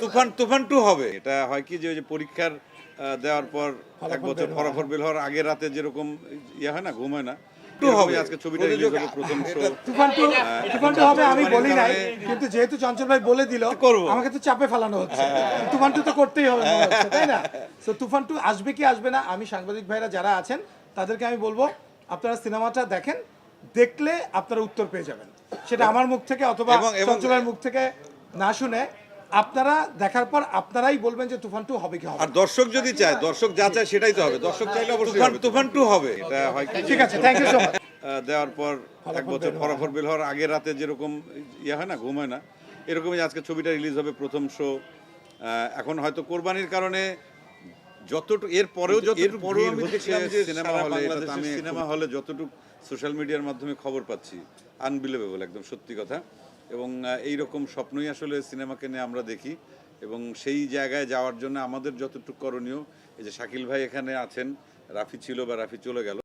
তুফান তুফান two হবে। এটা হয় কি যে ওই যে পরীক্ষার দেওয়ার পর এক বছর ফলাফল বের হওয়ার আগের রাতে যেরকম ইয়ে হয় না ঘুম হয় না হবে। আজকে ছবিটা রিলিজ হবে প্রথম show Toofan two Toofan two হবে আমি বলি নাই কিন্তু যেহেতু চঞ্চল ভাই বলে দিল আমাকে তো চাপে ফেলানো হচ্ছে। তুফান টু তো করতেই হবে তাই না? তো তুফান টু আসবে কি আসবে না আমি সাংবাদিক ভাইরা যারা আছেন তাদেরকে আমি বলব আপনারা সিনেমাটা দেখেন দেখলে আপনারা উত্তর পেয়ে যাবেন। সেটা আমার মুখ থেকে অথবা চঞ্চলের মুখ থেকে না শুনে আপনারা দেখার পর আপনারাই বলবেন যে তুফান টু হবে কি হবে আর দর্শক যদি চায় দর্শক যা চায় সেটাই তো হবে। দর্শক চাইলে অবশ্যই তুফান তুফান টু হবে। এটা হয় কি? ঠিক আছে থ্যাংক ইউ সো মাচ দেওয়ার পর এক বছর ফলাফল বের হওয়ার আগের রাতে যেরকম ইয়ে হয় না ঘুম হয় না এরকমই আজকে ছবিটা রিলিজ হবে প্রথম শো এখন হয়তো কোরবানির কারণে যতটুকু এর পরেও যতটুকু পরেও আমি দেখলাম যে সিনেমা হলে সিনেমা হলে যতটুকু সোশ্যাল মিডিয়ার মাধ্যমে খবর পাচ্ছি আনবিলিভেবল একদম সত্যি কথা। এবং এই রকম স্বপ্নই আসলে সিনেমাকে নিয়ে আমরা দেখি এবং সেই জায়গায় যাওয়ার জন্য আমাদের যতটুকু করণীয়, এই যে শাকিল ভাই এখানে আছেন, রাফি ছিল বা রাফি চলে গেল